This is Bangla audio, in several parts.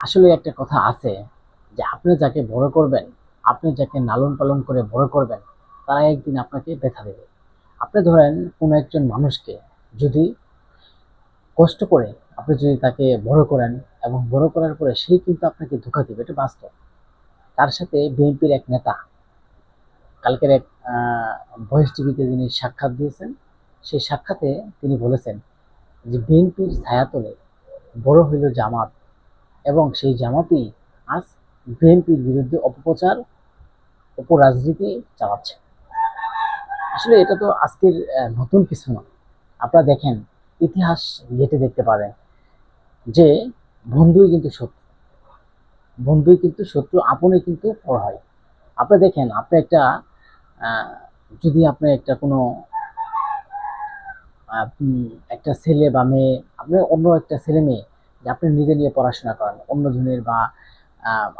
আসলে একটা কথা আছে যে আপনি যাকে বড় করবেন, আপনি যাকে লালন পালন করে বড় করবেন, তারা একদিন আপনাকে ব্যথা দেবে। আপনি ধরেন কোনো একজন মানুষকে যদি কষ্ট করে আপনি যদি তাকে বড় করেন এবং বড় করার পরে সেই কিন্তু আপনাকে ধোকা দেবে, এটা বাস্তব। তার সাথে বিএনপির এক নেতা, কালকের এক ভয়েস টিভিতে যিনি সাক্ষাৎ দিয়েছেন, সেই সাক্ষাতে তিনি বলেছেন যে বিএনপির ছায়াতলে বড় হইল জামাত এবং সেই জামাতই আজ বিএনপির বিরুদ্ধে অপপ্রচার, অপরাজনীতি চালাচ্ছে। আসলে এটা তো আজকের নতুন কিছু না। আপনারা দেখেন, ইতিহাস ঘেটে দেখতে পারেন যে বন্ধুই কিন্তু শত্রু। বন্ধুই কিন্তু শত্রু, আপনই কিন্তু পর হয় আপনি দেখেন, আপনি একটা যদি আপনি একটা কোনো একটা ছেলে বা মেয়ে, আপনি অন্য একটা ছেলে মেয়ে যে আপনি নিজে নিয়ে পড়াশোনা করেন, অন্যজনের বা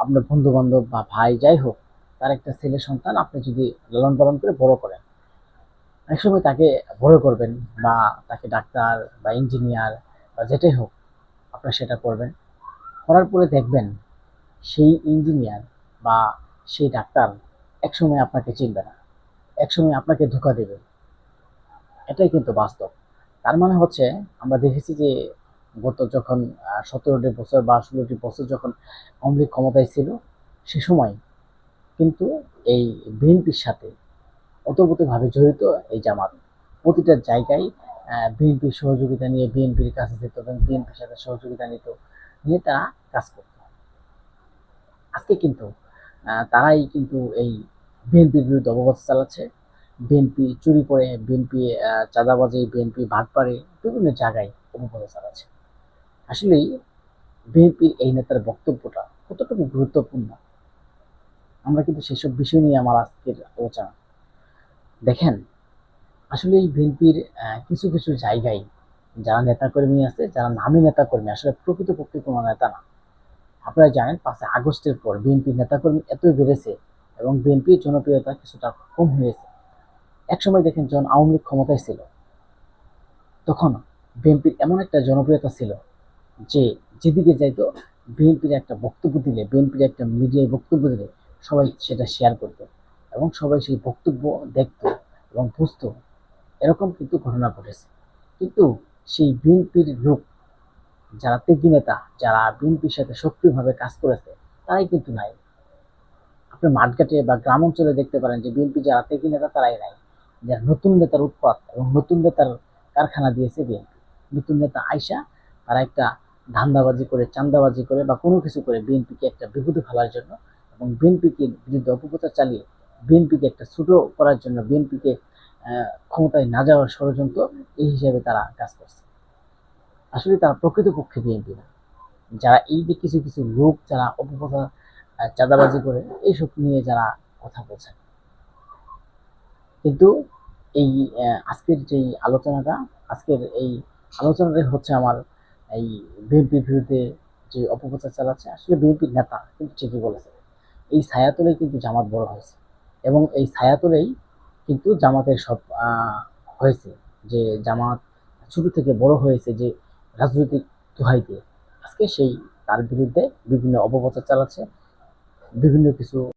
আপনার বন্ধু বান্ধব বা ভাই যাই হোক, তার একটা ছেলে সন্তান আপনি যদি লালন পালন করে বড় করেন, অনেক সময় তাকে বড় করবেন বা তাকে ডাক্তার বা ইঞ্জিনিয়ার বা যেটাই হোক, আপনার সেটা করবেন। করার পরে দেখবেন সেই ইঞ্জিনিয়ার বা সেই ডাক্তার একসময় আপনাকে চিনবে না, একসময় আপনাকে ধোকা দেবে। এটাই কিন্তু বাস্তব। তার মানে হচ্ছে আমরা দেখেছি যে গত যখন সতেরোটি বছর বা ষোলোটি বছর যখন আওয়ামী ক্ষমতায় ছিল, সে সময় কিন্তু এই বিএনপির সাথে ওতপ্রোতভাবে জড়িত এই জামাত। প্রতিটা জায়গায় বিএনপির সহযোগিতা নিয়ে, বিএনপির কাছে যেত এবং বিএনপির সাথে সহযোগিতা নিত, নিয়ে তারা কাজ করত। আজকে কিন্তু তারাই কিন্তু এই বিএনপির বিরুদ্ধে অবগত চালাচ্ছে। বিএনপি চুরি করে, বিএনপি চাঁদাবাজি, বিএনপি ভাটপাড়ি বিভিন্ন জায়গায় অপপ্রচার চালাচ্ছে। আসলেই বিএনপির এই নেতার বক্তব্যটা কতটুকু গুরুত্বপূর্ণ? আমরা কিন্তু সেসব বিষয় নিয়ে আমার আজকের আলোচনা। দেখেন, আসলে এই বিএনপির কিছু কিছু জায়গায় যারা নেতাকর্মী আছে, যারা নামী নেতাকর্মী, আসলে প্রকৃতপক্ষে কোনো নেতা না। আপনারা জানেন, পাঁচই আগস্টের পর বিএনপির নেতাকর্মী এতই বেড়েছে এবং বিএনপির জনপ্রিয়তা কিছুটা কম হয়েছে। একসময় দেখেন যখন আওয়ামী লীগ ক্ষমতায় ছিল। তখন বিএনপির এমন একটা জনপ্রিয়তা ছিল যে যেদিকে যাইতো বিএনপির একটা বক্তব্য দিলে বিএনপির একটা মিডিয়ায় বক্তব্য দিলে সবাই সেটা শেয়ার করতো এবং সবাই সেই বক্তব্য দেখতো এবং বুঝতো। এরকম কিন্তু ঘটনা ঘটেছে। কিন্তু সেই বিএনপির লোক, যারা তেগি নেতা, যারা বিএনপির সাথে সক্রিয়ভাবে কাজ করেছে, তারাই কিন্তু নাই। আপনি মাঠঘাটে বা গ্রাম অঞ্চলে দেখতে পারেন যে বিএনপি যারা তেগি নেতা, তারাই নাই। যারা নতুন নেতার উৎপাত এবং নতুন নেতার কারখানা দিয়েছে বিএনপি নতুন নেতা আইসা তারা একটা ধান্দাবাজি করে, চান্দাবাজি করে বা কোনো কিছু করে বিএনপিকে একটা বিপদে ফেলার জন্য এবং বিএনপিকে বিরুদ্ধে অপপ্রচার চালিয়ে বিএনপিকে একটা ছোট করার জন্য বিএনপিকে ক্ষমতায় না যাওয়ার ষড়যন্ত্র এই হিসাবে তারা কাজ করছে। আসলে তারা প্রকৃতপক্ষে বিএনপি না। যারা এই যে কিছু কিছু লোক যারা অপপ্রচার চাঁদাবাজি করে এইসব নিয়ে যারা কথা বলছেন কিন্তু এই আজকের যেই আলোচনাটা, আজকের এই আলোচনাটাই হচ্ছে আমার এই বিএনপির বিরুদ্ধে যে অপপ্রচার চালাচ্ছে, আসলে বিএনপির নেতা কিন্তু ঠিকই বলেছে। এই ছায়াতলেই কিন্তু জামাত বড় হয়েছে এবং এই ছায়াতলেই কিন্তু জামাতের সব হয়েছে যে জামাত ছোট থেকে বড় হয়েছে যে রাজনৈতিক দোহাই দিয়ে আজকে সেই তার বিরুদ্ধে বিভিন্ন অপপ্রচার চালাচ্ছে, বিভিন্ন কিছু